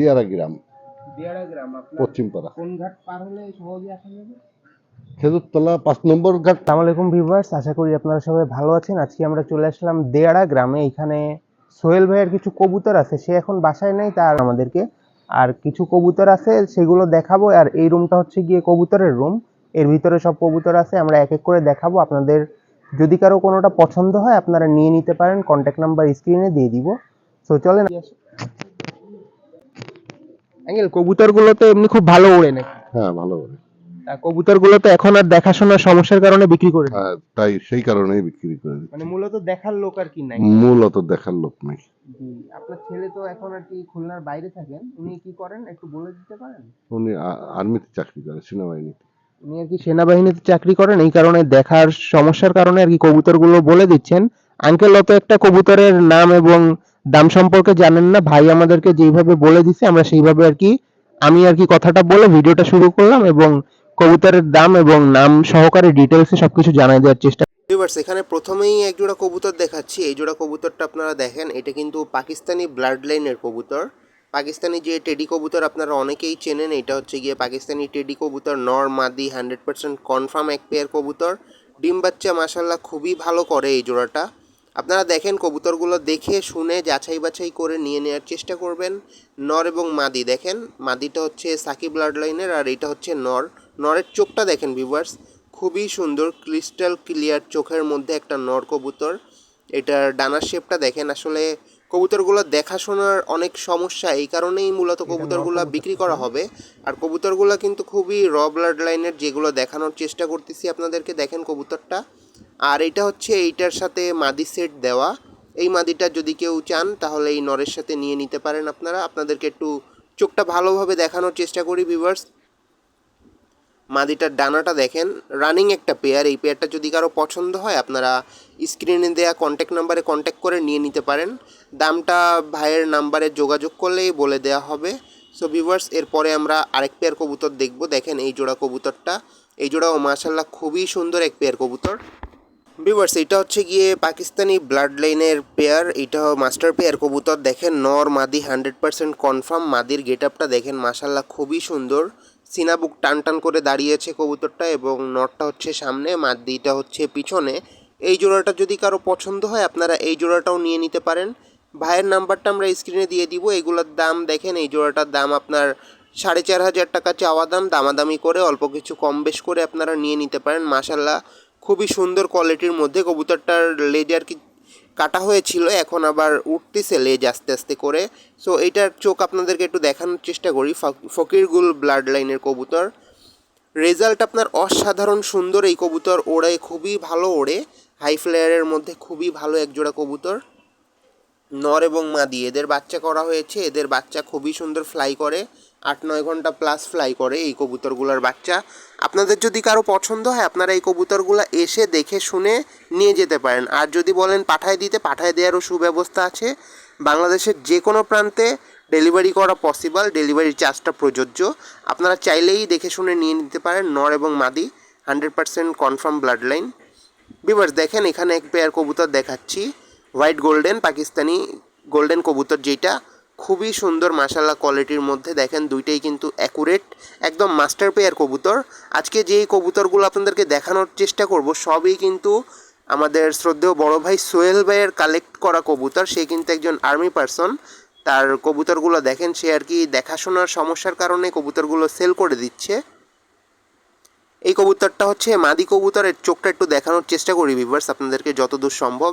দিয়ারা গ্রাম দিয়ারা গ্রাম পশ্চিমপাড়া। কোন ঘাট পার হলে সহজে আসা যাবে? খেজুরতলা পাঁচ নম্বর ঘাট। আসসালামু আলাইকুম ভিউয়ার্স আশা করি আপনারা সবাই ভালো আছেন। আজকে আমরা চলে আসলাম দেয়াড়া গ্রামে। এখানে সোহেল ভাইয়ের কিছু কবুতর আছে সে এখন বাসায় নেই তার আমাদেরকে আর কিছু কবুতর আছে সেগুলো দেখাবো। আর এই রুমটা হচ্ছে গিয়ে কবুতরের রুম। এর ভিতরে সব কবুতর আছে আমরা এক এক করে দেখাবো। আপনাদের যদি কারও কোনোটা পছন্দ হয় আপনারা নিয়ে নিতে পারেন। কন্ট্যাক্ট নাম্বার স্ক্রিনে দিয়ে দিব। তো চলেন। অ্যাঙ্গেল কবুতরগুলো তো এমনি খুব ভালো ওড়ে নাকি? হ্যাঁ ভালো করে কবুতরগুলো তো এখন আর দেখাশোনার সমস্যার কারণে বিক্রি করে হ্যাঁ, তাই সেই কারণেই বিক্রি করে মানে মূলত দেখার লোক আর কি নাই। মূলত দেখার লোক নেই। আপনার ছেলে তো এখন আর কি খুলনার বাইরে থাকেন। উনি কি করেন একটু বলে দিতে পারেন? উনি আর্মিতে চাকরি করে সেনাবাহিনীতে। উনি আর কি সেনাবাহিনীতে চাকরি করেন এই কারণে দেখার সমস্যার কারণে আর কি কবুতরগুলো বলে দিচ্ছেন। আঙ্কেল অত একটা কবুতরের নাম এবং দাম সম্পর্কে জানেন না, ভাই আমাদেরকে যেইভাবে বলে দিছে, আমরা সেইভাবে আর কি, আমি আর কি কথাটা বলে ভিডিওটা শুরু করলাম এবং কবুতরের দাম এবং নাম সহকারে ডিটেলসে সবকিছু জানাই দেওয়ার চেষ্টা ভিউয়ার্স এখানে প্রথমেই এক জোড়া কবুতর দেখাচ্ছি। এই জোড়া কবুতরটা আপনারা দেখেন, এটা কিন্তু পাকিস্তানি ব্লাড লাইনের কবুতর। পাকিস্তানি যে টেডি কবুতর আপনারা অনেকেই চেনেন, এটা হচ্ছে গিয়ে পাকিস্তানি টেডি কবুতর, নর, মাদি হান্ড্রেড পার্সেন্ট কনফার্ম এক পেয়ার কবুতর। ডিম বাচ্চা মাসাল্লাহ খুবই ভালো করে এই জোড়াটা। আপনারা দেখেন কবুতরগুলো দেখে শুনে যাচাই বাছাই করে নিয়ে নেওয়ার চেষ্টা করবেন। নর এবং মাদি দেখেন। মাদিটা হচ্ছে সাকি ব্লাড লাইনের আর এটা হচ্ছে নর। নরের চোখটা দেখেন ভিউয়ার্স খুবই সুন্দর ক্রিস্টাল ক্লিয়ার চোখের মধ্যে একটা নর কবুতর। এটার ডানার শেপটা দেখেন আসলে কবুতরগুলো দেখাশোনার অনেক সমস্যা। এই কারণেই মূলত কবুতরগুলো বিক্রি করা হবে। আর কবুতরগুলো কিন্তু খুবই র ব্লাড লাইনের যেগুলো দেখানোর চেষ্টা করতেছি আপনাদেরকে দেখেন কবুতরটা। আর এটা হচ্ছে এইটার সাথে মাদি সেট দেওয়া। এই মাদিটা যদি কেউ চান, তাহলে এই নরের সাথে নিয়ে নিতে পারেন আপনারা। আপনাদেরকে একটু চোখটা ভালোভাবে দেখানোর চেষ্টা করি ভিভার্স মাদিটার ডানাটা দেখেন রানিং একটা পেয়ার এই পেয়ারটা যদি কারও পছন্দ হয়, আপনারা স্ক্রিনে দেওয়া কন্ট্যাক্ট নাম্বারে কন্ট্যাক্ট করে নিয়ে নিতে পারেন। দামটা ভাইয়ের নাম্বারে যোগাযোগ করলেই বলে দেওয়া হবে। সো ভিভার্স এরপরে আমরা আরেক পেয়ার কবুতর দেখব। দেখেন এই জোড়া কবুতরটা। এই জোড়াও মাশাল্লাহ খুবই সুন্দর এক পেয়ার কবুতর। ভিউয়ার্স এটা হচ্ছে গিয়ে পাকিস্তানি ব্লাড লাইনের পেয়ার এটা মাস্টার পেয়ার কবুতর দেখেন, নর মাদি হান্ড্রেড পার্সেন্ট কনফার্ম মাদির গেট আপটা দেখেন মাসাল্লাহ খুবই সুন্দর। সিনাবুক টান টান করে দাঁড়িয়েছে কবুতরটা এবং নরটা হচ্ছে সামনে, মাদিটা হচ্ছে পিছনে। এই জোড়াটা যদি কারও পছন্দ হয়, আপনারা এই জোড়াটাও নিয়ে নিতে পারেন। ভাইয়ের নাম্বারটা আমরা স্ক্রিনে দিয়ে দিব, এগুলোর দাম দেখেন, এই জোড়াটার দাম আপনার সাড়ে চার হাজার টাকা চাওয়া দাম, দামাদামি করে অল্প কিছু কম বেশ করে আপনারা নিয়ে নিতে পারেন মাসাল্লাহ খুবই সুন্দর কোয়ালিটির মধ্যে কবুতরটার লেজার কি কাটা হয়েছিল, এখন আবার উঠতেছে লেজ আস্তে আস্তে করে। সো এটার চোখ আপনাদেরকে একটু দেখানোর চেষ্টা করি, ফক- ফকিরগুল ব্লাড লাইনের কবুতর। রেজাল্ট আপনার অসাধারণ সুন্দর, এই কবুতর ওড়ে খুবই ভালো ওড়ে। হাই ফ্লেয়ারের মধ্যে খুবই ভালো একজোড়া কবুতর। নর এবং মাদি এদের বাচ্চা করা হয়েছে, এদের বাচ্চা খুবই সুন্দর ফ্লাই করে। আট নয় ঘণ্টা প্লাস ফ্লাই করে এই কবুতরগুলোর বাচ্চা। আপনাদের যদি কারও পছন্দ হয়, আপনারা এই কবুতরগুলো এসে দেখে শুনে নিয়ে যেতে পারেন। আর যদি বলেন পাঠায় দিতে, পাঠায় দেওয়ারও সুব্যবস্থা আছে। বাংলাদেশের যে কোনো প্রান্তে ডেলিভারি করা পসিবল ডেলিভারি চার্জটা প্রযোজ্য। আপনারা চাইলেই দেখে শুনে নিয়ে নিতে পারেন, নর এবং মাদি, hundred percent confirm blood line viewers দেখেন এখানে এক পেয়ার কবুতর দেখাচ্ছি। হোয়াইট গোল্ডেন, পাকিস্তানি গোল্ডেন কবুতর যেটা। খুবই সুন্দর মাসাল্লাহ কোয়ালিটির মধ্যে। দেখেন, দুইটাই কিন্তু অ্যাকুরেট একদম মাস্টার পেয়ার কবুতর। আজকে যেই কবুতরগুলো আপনাদেরকে দেখানোর চেষ্টা করব, সবই কিন্তু আমাদের শ্রদ্ধেয় বড় ভাই সোহেল ভাইয়ের কালেক্ট করা কবুতর। সে কিন্তু একজন আর্মি পার্সন তার কবুতরগুলো দেখেন, সে আর কি দেখাশোনার সমস্যার কারণে কবুতরগুলো সেল করে দিচ্ছে। এই কবুতরটা হচ্ছে মাদি কবুতরের। চোখটা একটু দেখানোর চেষ্টা করি ভিভার্স আপনাদেরকে যতদূর সম্ভব।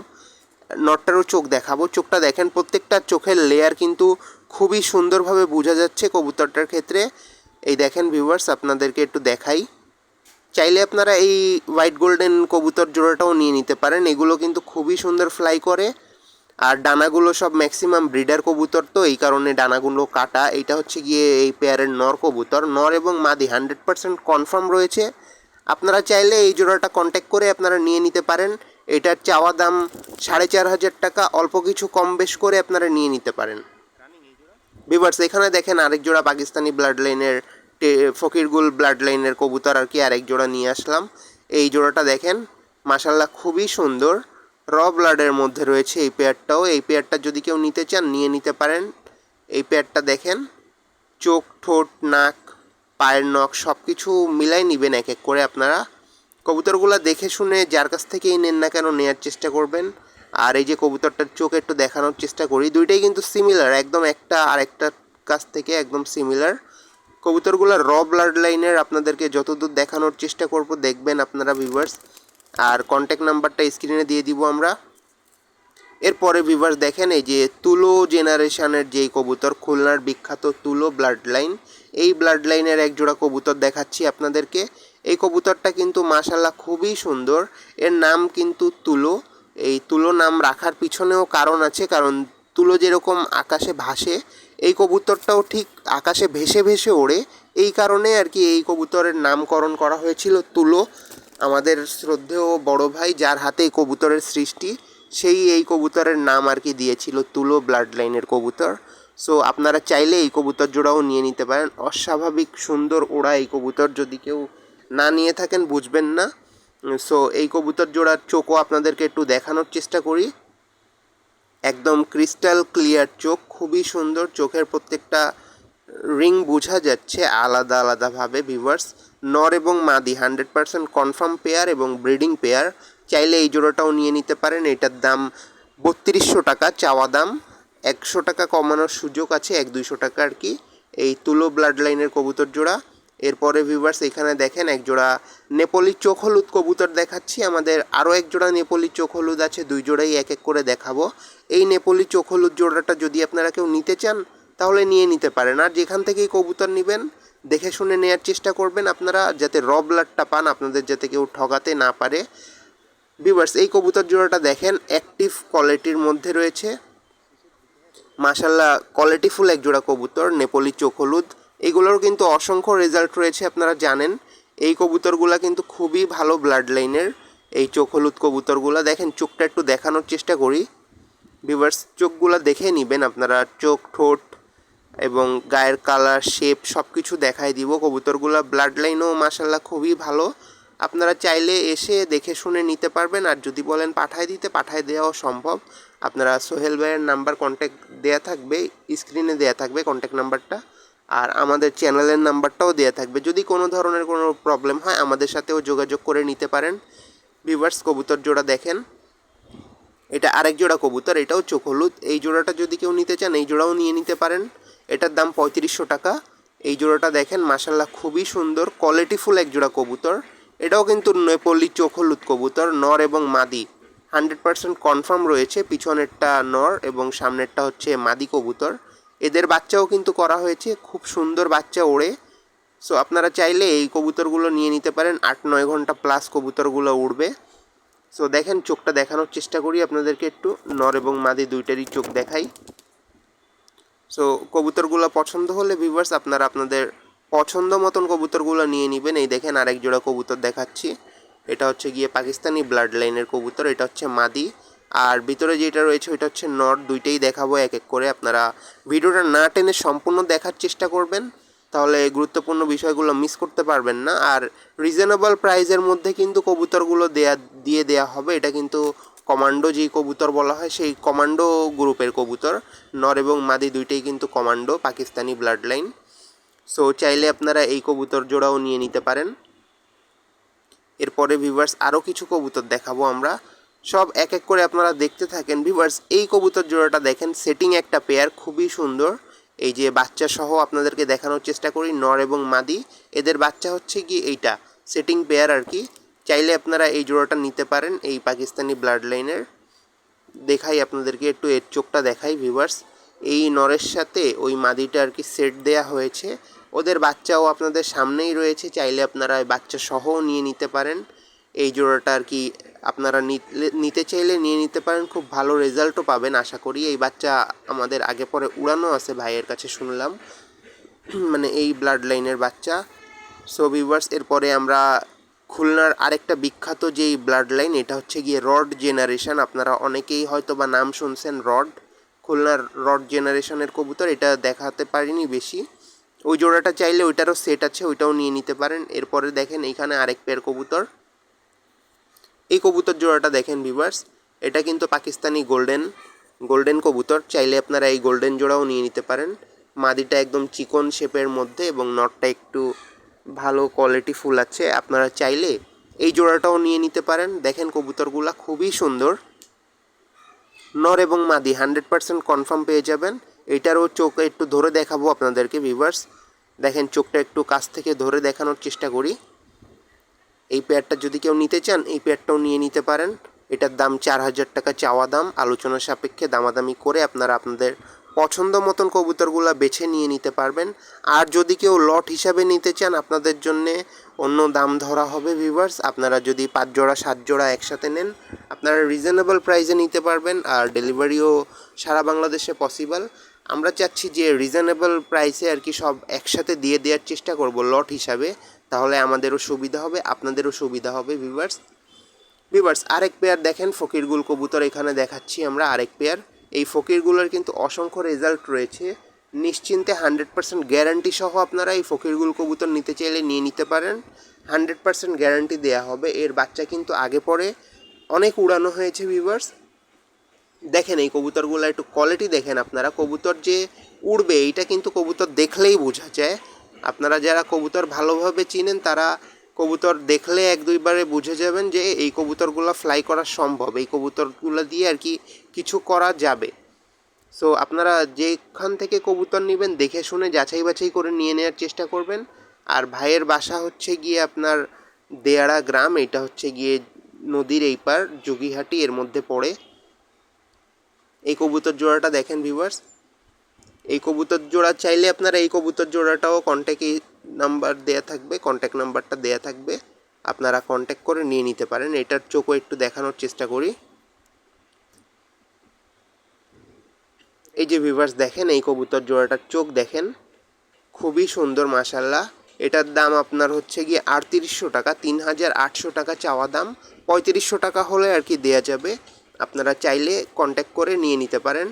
নটটারও চোখ দেখাবো। চোখটা দেখেন, প্রত্যেকটা চোখের লেয়ার কিন্তু খুবই সুন্দরভাবে বোঝা যাচ্ছে কবুতরটার ক্ষেত্রে। এই দেখেন ভিউয়ার্স আপনাদেরকে একটু দেখাই। চাইলে আপনারা এই হোয়াইট গোল্ডেন কবুতর জোড়াটাও নিয়ে নিতে পারেন। এগুলো কিন্তু খুবই সুন্দর ফ্লাই করে। আর ডানাগুলো সব ম্যাক্সিমাম ব্রিডার কবুতর তো, এই কারণে ডানাগুলো কাটা। এটা হচ্ছে গিয়ে এই পেয়ারের নর কবুতর। নর এবং মাদি হান্ড্রেড পার্সেন্ট কনফার্ম রয়েছে। আপনারা চাইলে এই জোড়াটা কন্ট্যাক্ট করে আপনারা নিয়ে নিতে পারেন। এটার চাওয়া দাম সাড়ে চার হাজার টাকা, অল্প কিছু কম বেশ করে আপনারা নিয়ে নিতে পারেন। ভিভার্স এখানে দেখেন আরেক জোড়া পাকিস্তানি ব্লাড লাইনের ফকিরগুল ব্লাড লাইনের কবুতর আর কি আরেক জোড়া নিয়ে আসলাম। এই জোড়াটা দেখেন মাসাল্লাহ খুবই সুন্দর। র ব্লাডের মধ্যে রয়েছে এই পেয়ারটাও এই পেয়ারটা যদি কেউ নিতে চান, নিয়ে নিতে পারেন। এই পেয়ারটা দেখেন, চোখ, ঠোঁট, নাক, পায়ের নখ সব কিছু মিলাই নেবেন এক এক করে আপনারা। কবুতরগুলো দেখে শুনে যার কাছ থেকেই নেন না কেন নেওয়ার চেষ্টা করবেন। আর এই যে কবুতরটার চোখ একটু দেখানোর চেষ্টা করি। দুইটাই কিন্তু সিমিলার একদম একটা আর একটার কাছ থেকে একদম সিমিলার কবুতরগুলো র ব্লাড লাইনের আপনাদেরকে যতদূর দেখানোর চেষ্টা করব, দেখবেন আপনারা ভিউয়ার্স আর কন্ট্যাক্ট নাম্বারটা স্ক্রিনে দিয়ে দিব আমরা। এরপরে ভিভার্স দেখেন, এই যে তুলো জেনারেশনের যেই কবুতর, খুলনার বিখ্যাত তুলো ব্লাড লাইন এই ব্লাড লাইনের এক জোড়া কবুতর দেখাচ্ছি আপনাদেরকে। এই কবুতরটা কিন্তু মাশাল্লাহ খুবই সুন্দর। এর নাম কিন্তু তুলো। এই তুলো নাম রাখার পিছনেও কারণ আছে, কারণ তুলো যেরকম আকাশে ভাসে, এই কবুতরটাও ঠিক আকাশে ভেসে ভেসে ওড়ে। এই কারণে আর কি এই কবুতরের নামকরণ করা হয়েছিল তুলো। আমাদের শ্রদ্ধেয় বড় ভাই যার হাতে এই কবুতরের সৃষ্টি, সেই এই কবুতরের নাম আর কি দিয়েছিল তুলো ব্লাড লাইনের কবুতর। সো, আপনারা চাইলে এই কবুতর জোড়াও নিয়ে নিতে পারেন। অস্বাভাবিক সুন্দর ওড়া এই কবুতর। যদি কেউ না নিয়ে থাকেন, বুঝবেন না। সো এই কবুতর জোড়ার চোখও আপনাদেরকে একটু দেখানোর চেষ্টা করি। একদম ক্রিস্টাল ক্লিয়ার চোখ, খুবই সুন্দর। চোখের প্রত্যেকটা রিং বোঝা যাচ্ছে আলাদা আলাদাভাবে ভিভার্স নর এবং মাদি হান্ড্রেড পার্সেন্ট কনফার্ম পেয়ার এবং ব্রিডিং পেয়ার চাইলে এই জোড়াটাও নিয়ে নিতে পারেন। এটার দাম বত্রিশশো টাকা, চাওয়া দাম। একশো টাকা কমানোর সুযোগ আছে, এক দুইশো টাকা আর কি। এই তুলো ব্লাড লাইনের কবুতর জোড়া। এরপরে ভিউভার্স এখানে দেখেন এক জোড়া নেপলি চোখ হলুদ কবুতর দেখাচ্ছি। আমাদের আরও এক জোড়া নেপলি চোখ হলুদ আছে, দুই জোড়াই এক এক করে দেখাবো। এই নেপলি চোখ হলুদ জোড়াটা যদি আপনারা কেউ নিতে চান, তাহলে নিয়ে নিতে পারেন। আর যেখান থেকেই কবুতর নেবেন, দেখে শুনে নেওয়ার চেষ্টা করবেন আপনারা, যাতে র ব্লাডটা পান, আপনাদের যাতে কেউ ঠগাতে না পারে। ভিউভার্স এই কবুতর জোড়াটা দেখেন অ্যাক্টিভ কোয়ালিটির মধ্যে রয়েছে। মাশাল্লাহ কোয়ালিটিফুল এক জোড়া কবুতর, নেপলি চোখ হলুদ। এগুলোর কিন্তু অসংখ্য রেজাল্ট রয়েছে, আপনারা জানেন। এই কবুতরগুলা কিন্তু খুবই ভালো ব্লাড লাইনের এই চোখ হলুদ কবুতরগুলা, দেখেন, চোখটা একটু দেখানোর চেষ্টা করি। ভিভার্স চোখগুলো দেখে নেবেন আপনারা। চোখ, ঠোঁট এবং গায়ের কালার শেপ সব কিছু দেখাই দিব। কবুতরগুলা ব্লাড লাইনও মাসাল্লাহ খুবই ভালো। আপনারা চাইলে এসে দেখে শুনে নিতে পারবেন। আর যদি বলেন পাঠায় দিতে পাঠায় দেওয়াও সম্ভব। আপনারা সোহেল ভাইয়ের নাম্বার কন্ট্যাক্ট দেয়া থাকবে স্ক্রিনে দেয়া থাকবে কন্ট্যাক্ট নাম্বারটা আর আমাদের চ্যানেলের নাম্বারটাও দেয়া থাকবে। যদি কোনো ধরনের কোনো প্রবলেম হয়, আমাদের সাথেও যোগাযোগ করে নিতে পারেন। ভিভার্স কবুতর জোড়া দেখেন। এটা আরেক জোড়া কবুতর, এটাও চোখ হলুদ। এই জোড়াটা যদি কেউ নিতে চান, এই জোড়াও নিয়ে নিতে পারেন। এটার দাম পঁয়ত্রিশশো টাকা। এই জোড়াটা দেখেন মাসাল্লাহ খুবই সুন্দর কোয়ালিটিফুল এক জোড়া কবুতর। এটাও কিন্তু নেপলি চোখ হলুদ কবুতর, নর এবং মাদি। হান্ড্রেড পার্সেন্ট কনফার্ম রয়েছে, পিছনেরটা নর এবং সামনেরটা হচ্ছে মাদি কবুতর। এদের বাচ্চাও কিন্তু করা হয়েছে। খুব সুন্দর বাচ্চা ওড়ে। সো আপনারা চাইলে এই কবুতরগুলো নিয়ে নিতে পারেন। আট, নয় ঘণ্টা প্লাস কবুতরগুলো উড়বে। সো দেখেন, চোখটা দেখানোর চেষ্টা করি আপনাদেরকে একটু। নর এবং মাদি দুইটারই চোখ দেখাই। সো কবুতরগুলো পছন্দ হলে ভিউয়ার্স আপনারা আপনাদের পছন্দ মতন কবুতরগুলো নিয়ে নেবেন। এই দেখেন, আরেক জোড়া কবুতর দেখাচ্ছি। এটা হচ্ছে গিয়ে পাকিস্তানি ব্লাড লাইনের কবুতর। এটা হচ্ছে মাদি। আর ভিতরে যেটা রয়েছে ওইটা হচ্ছে নট, দুইটাই দেখাবো এক এক করে আপনারা ভিডিওটা না টেনে সম্পূর্ণ দেখার চেষ্টা করবেন। তাহলে গুরুত্বপূর্ণ বিষয়গুলো মিস করতে পারবেন না। আর রিজনেবল প্রাইজের মধ্যে কিন্তু কবুতরগুলো দেয়া, দিয়ে দেয়া হবে। এটা কিন্তু কমান্ডো যেই কবুতর বলা হয়, সেই কমান্ডো গ্রুপের কবুতর। নর এবং মাদি দুইটাই কিন্তু commando Pakistani blood line so চাইলে আপনারা এই কবুতর জোড়াও নিয়ে নিতে পারেন। এরপরে ভিভার্স আরও কিছু কবুতর দেখাবো আমরা। সব এক এক করে আপনারা দেখতে থাকেন। ভিভার্স এই কবুতর জোড়াটা দেখেন সেটিং একটা পেয়ার খুবই সুন্দর। এই যে বাচ্চা সহ আপনাদেরকে দেখানোর চেষ্টা করি, নর এবং মাদি। এদের বাচ্চা হচ্ছে কি এইটা সেটিং পেয়ার আর কি। চাইলে আপনারা এই জোড়াটা নিতে পারেন, এই পাকিস্তানি ব্লাড লাইনের দেখাই আপনাদেরকে, একটু এর চোখটা দেখাই ভিভার্স এই নরের সাথে ওই মাদিটা আর কি সেট দেয়া হয়েছে। ওদের বাচ্চাও আপনাদের সামনেই রয়েছে, চাইলে আপনারা বাচ্চা সহও নিয়ে নিতে পারেন। এই জোড়াটা আর কি আপনারা নিতে- চাইলে নিয়ে নিতে পারেন। খুব ভালো রেজাল্টও পাবেন, আশা করি। এই বাচ্চা আমাদের আগে পরে উড়ানো আছে ভাইয়ের কাছে শুনলাম। মানে এই ব্লাড লাইনের বাচ্চা। সো ভিউয়ার্স এরপরে আমরা খুলনার আরেকটা বিখ্যাত যেই ব্লাড লাইন এটা হচ্ছে গিয়ে রড জেনারেশন আপনারা অনেকেই হয়তো বা নাম শুনছেন রড খুলনার রড জেনারেশনের কবুতর, এটা দেখাতে পারিনি বেশি। ওই জোড়াটা চাইলে ওইটারও সেট আছে, ওইটাও নিয়ে নিতে পারেন। এরপরে দেখেন, এইখানে আরেক পেয়ার কবুতর। এই কবুতর জোড়াটা দেখেন ভিভার্স এটা কিন্তু পাকিস্তানি গোল্ডেন গোল্ডেন কবুতর। চাইলে আপনারা এই গোল্ডেন জোড়াও নিয়ে নিতে পারেন। মাদিটা একদম চিকন শেপের মধ্যে এবং নটটা একটু ভালো কোয়ালিটি ফুল আছে। আপনারা চাইলে এই জোড়াটাও নিয়ে নিতে পারেন। দেখেন কবুতরগুলা খুবই সুন্দর। নর এবং মাদি হান্ড্রেড পার্সেন্ট কনফার্ম পেয়ে যাবেন। এটারও চোখ একটু ধরে দেখাবো আপনাদেরকে ভিভার্স দেখেন চোখটা একটু কাছ থেকে ধরে দেখানোর চেষ্টা করি। এই পেয়ারটা যদি কেউ নিতে চান, এই পেয়ারটাও নিয়ে নিতে পারেন। এটার দাম চার হাজার টাকা চাওয়া দাম। আলোচনা সাপেক্ষে দামাদামি করে আপনারা আপনাদের পছন্দ মতন কবুতরগুলো বেছে নিয়ে নিতে পারবেন। আর যদি কেউ লট হিসাবে নিতে চান, আপনাদের জন্যে অন্য দাম ধরা হবে ভিভার্স আপনারা যদি পাঁচ জোড়া, সাত জোড়া একসাথে নেন, আপনারা রিজনেবল প্রাইসে নিতে পারবেন আর ডেলিভারিও সারা বাংলাদেশে পসিবল আমরা চাচ্ছি যে রিজনেবল প্রাইসে আর কি সব একসাথে দিয়ে দেওয়ার চেষ্টা করব লট হিসাবে। তাহলে আমাদেরও সুবিধা হবে, আপনাদেরও সুবিধা হবে ভিভার্স ভিভার্স আরেক পেয়ার দেখেন, ফকিরগুল কবুতর এখানে দেখাচ্ছি আমরা আরেক পেয়ার এই ফকিরগুলোর কিন্তু অসংখ্য রেজাল্ট রয়েছে। নিশ্চিন্তে হান্ড্রেড পার্সেন্ট গ্যারান্টি সহ আপনারা এই ফকিরগুল কবুতর নিতে চাইলে নিয়ে নিতে পারেন। হান্ড্রেড পার্সেন্ট গ্যারান্টি দেওয়া হবে। এর বাচ্চা কিন্তু আগে পরে অনেক উড়ানো হয়েছে ভিভার্স দেখেন এই কবুতরগুলো, একটু কোয়ালিটি দেখেন আপনারা। কবুতর যে উড়বে, এইটা কিন্তু কবুতর দেখলেই বোঝা যায়। আপনারা যারা কবুতর ভালোভাবে চিনেন, তারা কবুতর দেখলে এক দুইবারে বুঝে যাবেন যে এই কবুতরগুলো ফ্লাই করা সম্ভব। এই কবুতরগুলো দিয়ে আর কি কিছু করা যাবে। সো আপনারা যেখান থেকে কবুতর নেবেন, দেখে শুনে যাচাই বাছাই করে নিয়ে নেওয়ার চেষ্টা করবেন। আর ভাইয়ের বাসা হচ্ছে গিয়ে আপনার দেয়াড়া গ্রাম, এটা হচ্ছে গিয়ে নদীর এই পার যোগীহাটি এর মধ্যে পড়ে। এই কবুতর জোড়াটা দেখেন ভিউয়ার্স এই কবুতর জোড়া চাইলে আপনারা এই কবুতর জোড়াটাও কন্ট্যাক্ট নাম্বার দেয়া থাকবে কন্ট্যাক্ট নাম্বারটা দেয়া থাকবে। আপনারা কন্ট্যাক্ট করে নিয়ে নিতে পারেন। এটার চোখও একটু দেখানোর চেষ্টা করি। এই যে ভিভার্স দেখেন, এই কবুতর জোড়াটার চোখ দেখেন। খুবই সুন্দর মাসাল্লাহ এটার দাম আপনার হচ্ছে গিয়ে আটত্রিশশো টাকা তিন হাজার আটশো টাকা চাওয়া দাম। পঁয়ত্রিশশো টাকা হলে আর কি দেয়া যাবে। আপনারা চাইলে কন্ট্যাক্ট করে নিয়ে নিতে পারেন।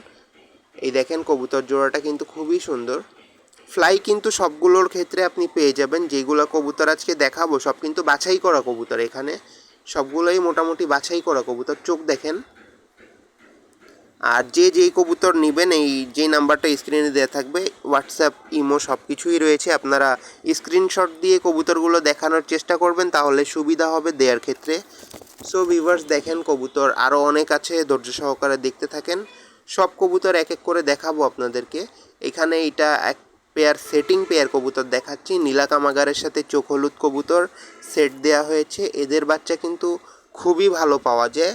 এই দেখেন কবুতর জোড়াটা কিন্তু খুবই সুন্দর। ফ্লাই কিন্তু সবগুলোর ক্ষেত্রে আপনি পেয়ে যাবেন। যেগুলো কবুতর আজকে দেখাবো, সব কিন্তু বাছাই করা কবুতর এখানে। সবগুলোই মোটামুটি বাছাই করা কবুতর। চোখ দেখেন। আর যে যেই কবুতর নেবেন, এই যে নাম্বারটা স্ক্রিনে দেওয়া থাকবে হোয়াটসঅ্যাপ ইমো সব কিছুই রয়েছে। আপনারা স্ক্রিনশট দিয়ে কবুতরগুলো দেখানোর চেষ্টা করবেন, তাহলে সুবিধা হবে দেওয়ার ক্ষেত্রে। সো ভিভার্স দেখেন কবুতর আরও অনেক আছে, ধৈর্য সহকারে দেখতে থাকেন। সব কবুতর এক এক করে দেখাবো আপনাদেরকে। এখানে এটা এক পেয়ার সেটিং পেয়ার কবুতর দেখাচ্ছি। নীলা কামাগারের সাথে চোখ হলুদ কবুতর সেট দেওয়া হয়েছে। এদের বাচ্চা কিন্তু খুবই ভালো পাওয়া যায়।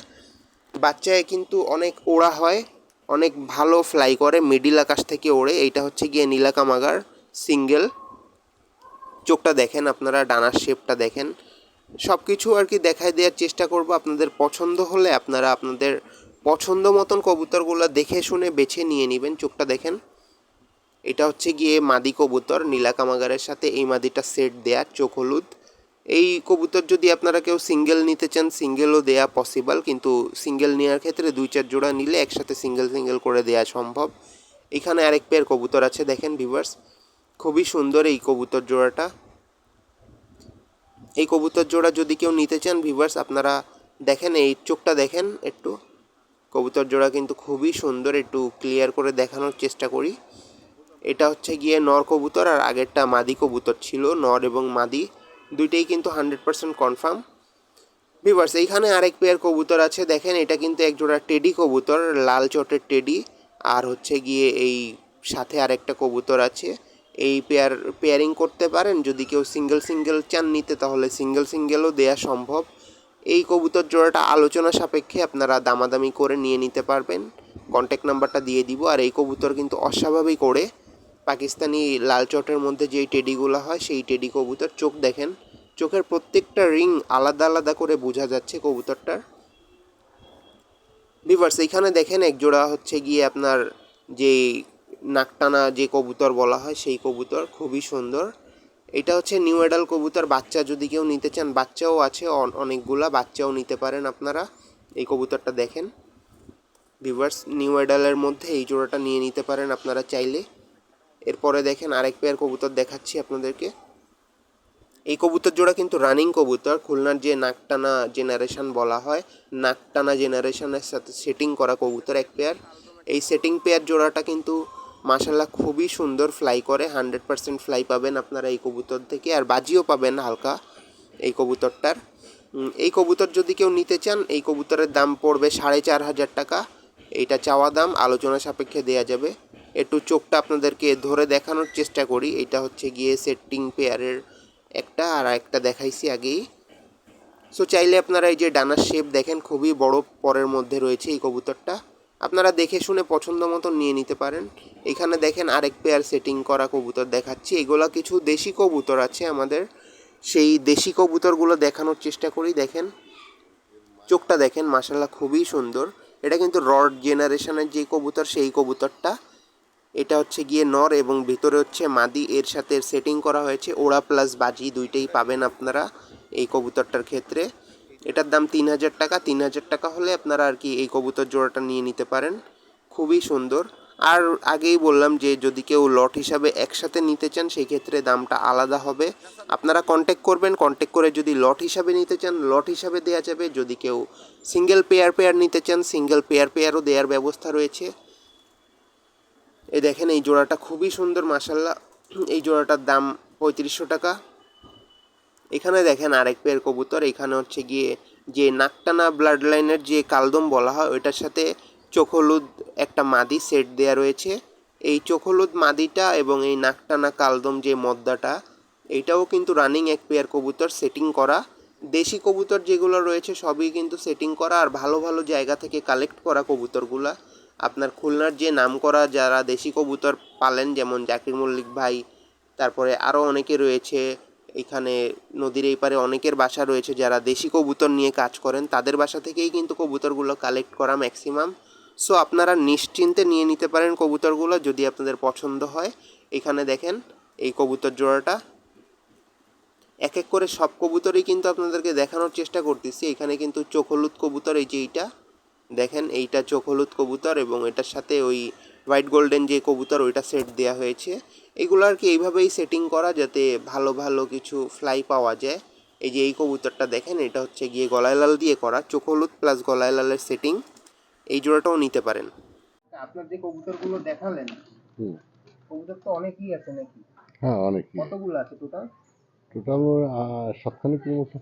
বাচ্চায় কিন্তু অনেক ওড়া হয়, অনেক ভালো ফ্লাই করে মিডিল আকাশ থেকে ওড়ে। এইটা হচ্ছে গিয়ে নীলা কামাগার সিঙ্গেল চোখটা দেখেন আপনারা, ডানার শেপটা দেখেন। সব কিছু আর কি দেখায় দেওয়ার চেষ্টা করব। আপনাদের পছন্দ হলে আপনারা আপনাদের পছন্দ মতন কবুতরগুলো দেখে শুনে বেছে নিয়ে নেবেন। চোখটা দেখেন। এটা হচ্ছে গিয়ে মাদি কবুতর, নীলা কামাগারের সাথে এই মাদিটা সেট দেয়া, চোখ হলুদ। এই কবুতর যদি আপনারা কেউ সিঙ্গেল নিতে চান, সিঙ্গেলও দেয়া পসিবল কিন্তু সিঙ্গেল নেওয়ার ক্ষেত্রে দুই চার জোড়া নিলে একসাথে সিঙ্গেল সিঙ্গেল করে দেয়া সম্ভব। এখানে আরেক পেয়ার কবুতর আছে, দেখেন ভিভার্স খুবই সুন্দর এই কবুতর জোড়াটা। এই কবুতর জোড়া যদি কেউ নিতে চান ভিভার্স আপনারা দেখেন, এই চোখটা দেখেন একটু। কবুতর জোড়া কিন্তু খুবই সুন্দর, একটু ক্লিয়ার করে দেখানোর চেষ্টা করি। এটা হচ্ছে গিয়ে নর কবুতর আর আগেরটা মাদি কবুতর ছিল, নর এবং মাদি, দুইটাই কিন্তু হান্ড্রেড পার্সেন্ট কনফার্ম ভিভার্স এইখানে আরেক পেয়ার কবুতর আছে, দেখেন এটা কিন্তু এক জোড়া টেডি কবুতর, লাল চটের টেডি আর হচ্ছে গিয়ে এই সাথে আরেকটা কবুতর আছে। এই পেয়ার পেয়ারিং করতে পারেন, যদি কেউ সিঙ্গেল সিঙ্গেল চান নিতে, তাহলে সিঙ্গেল সিঙ্গেলও দেয়া সম্ভব। এই কবুতর জোড়াটা আলোচনা সাপেক্ষে আপনারা দামাদামি করে নিয়ে নিতে পারবেন। কন্ট্যাক্ট নাম্বারটা দিয়ে দিব। আর এই কবুতর কিন্তু অস্বাভাবিক করে পাকিস্তানি লাল চটের মধ্যে যেই টেডিগুলো হয়, সেই টেডি কবুতর চোখ দেখেন। চোখের প্রত্যেকটা রিং আলাদা আলাদা করে বোঝা যাচ্ছে কবুতরটার। ভিভার্স এইখানে দেখেন এক জোড়া হচ্ছে গিয়ে আপনার যে নাকটানা যে কবুতর বলা হয়, সেই কবুতর খুবই সুন্দর। এটা হচ্ছে নিউ অ্যাডাল কবুতর, বাচ্চা যদি কেউ নিতে চান, বাচ্চাও আছে, অন- অনেকগুলা বাচ্চাও নিতে পারেন আপনারা। এই কবুতরটা দেখেন। ভিভার্স নিউ অ্যাডালের মধ্যে এই জোড়াটা নিয়ে নিতে পারেন আপনারা চাইলে। এরপরে দেখেন আরেক পেয়ার কবুতর দেখাচ্ছি আপনাদেরকে। এই কবুতর জোড়া কিন্তু রানিং কবুতর, খুলনার যে নাকটানা জেনারেশন বলা হয় নাকটানা জেনারেশনের সাথে সেটিং করা কবুতর এক পেয়ার এই সেটিং পেয়ার জোড়াটা কিন্তু মাশাল্লাহ খুবই সুন্দর ফ্লাই করে হান্ড্রেড পার্সেন্ট ফ্লাই পাবেন আপনারা এই কবুতর থেকে, আর বাজিও পাবেন হালকা এই কবুতরটার। এই কবুতর যদি কেউ নিতে চান, এই কবুতরের দাম পড়বে সাড়ে চার হাজার টাকা। এইটা চাওয়া দাম, আলোচনা সাপেক্ষে দেয়া যাবে। একটু চোখটা আপনাদেরকে ধরে দেখানোর চেষ্টা করি। এটা হচ্ছে গিয়ে সেটিং পেয়ারের একটা, আর একটা দেখাইছি আগেই। সো চাইলে আপনারা এই যে ডানার শেপ দেখেন, খুবই বড় পরের মধ্যে রয়েছে এই কবুতরটা। আপনারা দেখে শুনে পছন্দ মতো নিয়ে নিতে পারেন। এখানে দেখেন আরেক পেয়ার সেটিং করা কবুতর দেখাচ্ছি। এগুলো কিছু দেশি কবুতর আছে আমাদের। সেই দেশি কবুতরগুলো দেখানোর চেষ্টা করি, দেখেন। চোখটা দেখেন মাসাল্লাহ খুবই সুন্দর। এটা কিন্তু রড জেনারেশনের যে কবুতর, সেই কবুতরটা। এটা হচ্ছে গিয়ে নর এবং ভিতরে হচ্ছে মাদি। এর সাথে সেটিং করা হয়েছে। ওড়া প্লাস বাজি দুইটাই পাবেন আপনারা এই কবুতরটার ক্ষেত্রে। এটার দাম তিন হাজার টাকা। তিন হাজার টাকা হলে আপনারা আর কি এই কবুতর জোড়াটা নিয়ে নিতে পারেন। খুবই সুন্দর। আর আগেই বললাম যে যদি কেউ লট হিসাবে একসাথে নিতে চান সেই ক্ষেত্রে দামটা আলাদা হবে। আপনারা কন্ট্যাক্ট করবেন। কন্ট্যাক্ট করে যদি লট হিসাবে নিতে চান, লট হিসাবে দেওয়া যাবে। যদি কেউ সিঙ্গেল পেয়ার পেয়ার নিতে চান সিঙ্গেল পেয়ার পেয়ারও দেওয়ার ব্যবস্থা রয়েছে। এই দেখেন, এই জোড়াটা খুবই সুন্দর মাসাল্লাহ এই জোড়াটার দাম পঁয়ত্রিশশো টাকা। এখানে দেখেন আরেক পেয়ার কবুতর, এখানে হচ্ছে গিয়ে যে নাকটানা ব্লাড লাইনের যে কালদম বলা হয়, ওইটার সাথে চোখ হলুদ একটা মাদি সেট দেয়া রয়েছে। এই চোখ হলুদ মাদিটা এবং এই নাকটানা কালদম যে মদ্দাটা এইটাও কিন্তু রানিং এক পেয়ার কবুতর সেটিং করা। দেশি কবুতর যেগুলো রয়েছে, সবই কিন্তু সেটিং করা আর ভালো ভালো জায়গা থেকে কালেক্ট করা কবুতরগুলা। আপনার খুলনার যে নামকরা যারা দেশি কবুতর পালেন, যেমন জাকির মল্লিক ভাই, তারপরে আরও অনেকে রয়েছে এখানে নদীর এই পারে অনেকের বাসা রয়েছে যারা দেশি কবুতর নিয়ে কাজ করেন। তাদের বাসা থেকেই কিন্তু কবুতরগুলো কালেক্ট করা ম্যাক্সিমাম সো আপনারা নিশ্চিন্তে নিয়ে নিতে পারেন কবুতরগুলো যদি আপনাদের পছন্দ হয়। এখানে দেখেন এই কবুতর জোড়াটা। এক এক করে সব কবুতরই কিন্তু আপনাদেরকে দেখানোর চেষ্টা করতেছি। এখানে কিন্তু চোখ হলুদ কবুতর, এই যে এইটা। দেখেন, এইটা চোখ হলুদ কবুতর এবং এটার সাথে ওই হোয়াইট গোল্ডেন যে কবুতর ওইটা সেট দেওয়া হয়েছে। এগুলো আর কি এইভাবেই সেটিং করা যাতে ভালো ভালো কিছু ফ্লাই পাওয়া যায়। এই যে এই কবুতরটা দেখেন এটা হচ্ছে গিয়ে গলায় লাল দিয়ে করা চোখ হলুদ প্লাস গলায় লালের সেটিং এই জোড়াটাও নিতে পারেন। আপনার যে কবুতরগুলো দেখালেন হুম। কবুতর তো অনেকই আছে নাকি? হ্যাঁ অনেকই। কতগুলো আছে টোটাল টোটাল সপ্তাহখানিকের মতো।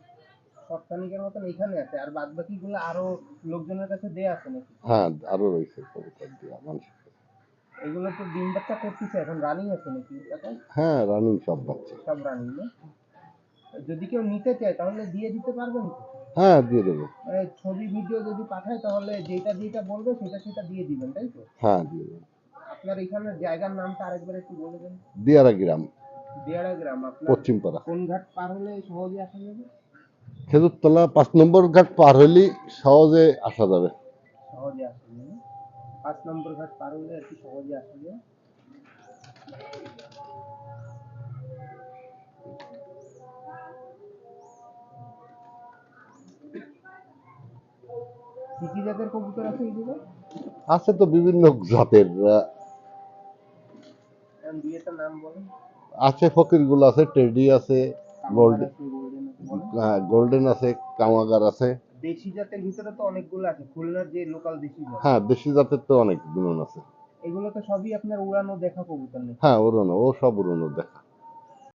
সপ্তাহিকের মতন এখানে আছে আর বাদ বাকিগুলো আরও লোকজনের কাছে দেয়া আছে নাকি? হ্যাঁ আরও রয়েছে কবুতর দিয়ে মানুষের কাছে। এগুলো তো ডিম বাচ্চা করতেছে এখন রানিং আছে নাকি? এখন? হ্যাঁ রানিং সব বাচ্চা। সব রানিং না? যদি কেউ নিতে চায় তাহলে দিয়ে দিতে পারবেন তো? হ্যাঁ দিয়ে দেবো। মানে ছবি ভিডিও যদি পাঠায় তাহলে যেটা যেটা বলবে সেটা সেটা দিয়ে দিবেন তাই তো? হ্যাঁ দিয়ে দেবো। আপনার এখানে জায়গার নামটা আরেকবার একটু বলে দেন। দিয়ারা গ্রাম। দিয়াড়া গ্রাম আপনার পশ্চিমপাড়া কোন ঘাট পার হলে সহজে আসা যাবে? খেজুরতলা পাঁচ নম্বর ঘাট পার হইলেই সহজে আসা যাবে। সহজে আসা যাবে। পাঁচ নম্বর ঘাট পার হলে আর কি সহজে আসা যায় কি কি জাতের কবুতর আছে এইগুলো আছে তো বিভিন্ন জাতের দুই নাম বলেন আছে ফকিরগুলো আছে টেডি আছে গোল্ড আছে, golden গোল্ডেন আছে কামাগার আছে। দেশি জাতের ভিতরে তো অনেকগুলো আছে। খুলনার যে লোকাল দেশি জাত। হ্যাঁ দেশি জাতের তো অনেক গুণন আছে। এগুলো তো সবই আপনার উড়ানো দেখা কবুতর হ্যাঁ উড়ানো ও সব উড়ানো দেখা